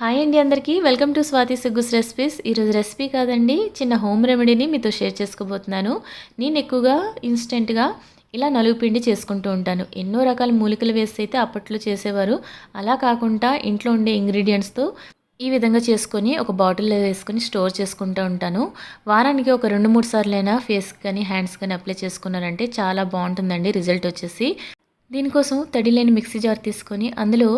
Hi అండి అందరికీ. Welcome to Swathi సిగ్గుస్ రెసిపీస్. ఈరోజు రెసిపీ కాదండి చిన్న హోమ్ రెమెడీని మీతో షేర్ చేసుకోబోతున్నాను. నేను ఎక్కువగా ఇన్స్టెంట్గా ఇలా నలుగు పిండి చేసుకుంటూ ఉంటాను. ఎన్నో రకాల మూలికలు వేసి అయితే అప్పట్లో చేసేవారు. అలా కాకుండా ఇంట్లో ఉండే ఇంగ్రీడియంట్స్తో ఈ విధంగా చేసుకొని ఒక బాటిల్లో వేసుకొని స్టోర్ చేసుకుంటూ ఉంటాను. వారానికి ఒక రెండు మూడు సార్లైనా ఫేస్ కానీ హ్యాండ్స్ కానీ అప్లై చేసుకున్నారంటే చాలా బాగుంటుందండి రిజల్ట్ వచ్చేసి. దీనికోసం తడి లేని మిక్సీ జార్ తీసుకొని అందులో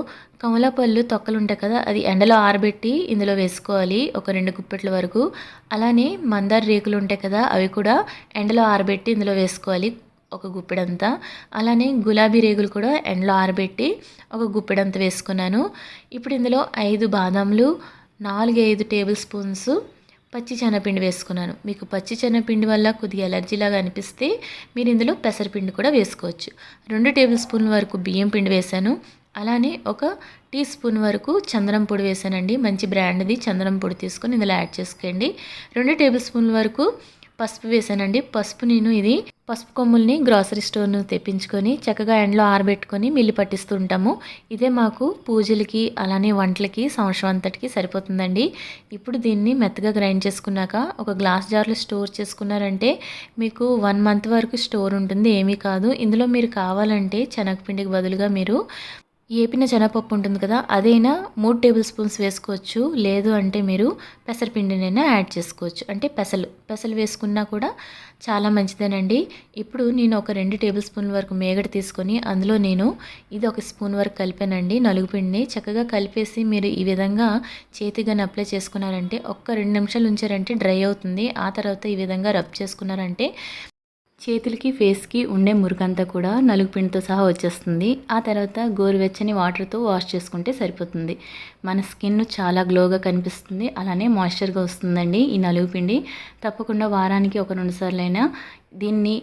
కమలాపళ్ళు తొక్కలు ఉంటాయి కదా అది ఎండలో ఆరబెట్టి ఇందులో వేసుకోవాలి ఒక రెండు గుప్పెట్ల వరకు. అలానే మందార రేకులు ఉంటాయి కదా అవి కూడా ఎండలో ఆరబెట్టి ఇందులో వేసుకోవాలి ఒక గుప్పెడంతా. అలానే గులాబీ రేగులు కూడా ఎండలో ఆరబెట్టి ఒక గుప్పెడంత వేసుకున్నాను. ఇప్పుడు ఇందులో ఐదు బాదాంలు నాలుగు ఐదు టేబుల్ స్పూన్స్ పచ్చి శనగపిండి వేసుకున్నాను. మీకు పచ్చి శనగపిండి వల్ల కొద్దిగా ఎలర్జీలాగా అనిపిస్తే మీరు ఇందులో పెసరపిండి కూడా వేసుకోవచ్చు. రెండు టేబుల్ స్పూన్ల వరకు బియ్యం పిండి వేశాను. అలానే ఒక టీ స్పూన్ వరకు చందనం పొడి వేసానండి మంచి బ్రాండ్ది చందనం పొడి తీసుకొని ఇందులో యాడ్ చేసుకోండి. రెండు టేబుల్ స్పూన్ల వరకు పసుపు వేసానండి పసుపు నేను ఇది పసుపు కొమ్ముల్ని గ్రాసరీ స్టోర్ను తెప్పించుకొని చక్కగా ఎండలో ఆరబెట్టుకొని మిల్లి పట్టిస్తూ ఉంటాము. ఇదే మాకు పూజలకి అలానే వంటలకి సంవత్సరం అంతటికి సరిపోతుందండి. ఇప్పుడు దీన్ని మెత్తగా గ్రైండ్ చేసుకున్నాక ఒక గ్లాస్ జార్లో స్టోర్ చేసుకున్నారంటే మీకు వన్ మంత్ వరకు స్టోర్ ఉంటుంది. ఏమీ కాదు. ఇందులో మీరు కావాలంటే శనగపిండికి బదులుగా మీరు ఏపిన శనగపప్పు ఉంటుంది కదా అదైనా మూడు టేబుల్ స్పూన్స్ వేసుకోవచ్చు. లేదు అంటే మీరు పెసరపిండినైనా యాడ్ చేసుకోవచ్చు. అంటే పెసలు పెసలు వేసుకున్నా కూడా చాలా మంచిదేనండి. ఇప్పుడు నేను ఒక రెండు టేబుల్ స్పూన్ల వరకు మేగడ తీసుకొని అందులో నేను ఇది ఒక స్పూన్ వరకు కలిపానండి. నలుగు పిండిని చక్కగా కలిపేసి మీరు ఈ విధంగా చేతిగాని అప్లై చేసుకున్నారంటే ఒక్క రెండు నిమిషాలు ఉంచారంటే డ్రై అవుతుంది. ఆ తర్వాత ఈ విధంగా రబ్ చేసుకున్నారంటే చేతులకి ఫేస్కి ఉండే మురుకంతా కూడా నలుగు పిండితో సహా వచ్చేస్తుంది. ఆ తర్వాత గోరువెచ్చని వాటర్తో వాష్ చేసుకుంటే సరిపోతుంది. మన స్కిన్ చాలా గ్లోగా కనిపిస్తుంది. అలానే మాయిశ్చర్గా వస్తుందండి ఈ నలుగు పిండి. తప్పకుండా వారానికి ఒక రెండు సార్లైనా దీన్ని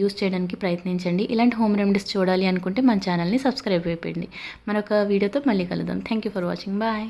యూస్ చేయడానికి ప్రయత్నించండి. ఇలాంటి హోమ్ రెమెడీస్ చూడాలి అనుకుంటే మన ఛానల్ని సబ్స్క్రైబ్ అయిపోయింది మరొక వీడియోతో మళ్ళీ కలుద్దాం. Thank you for watching. Bye.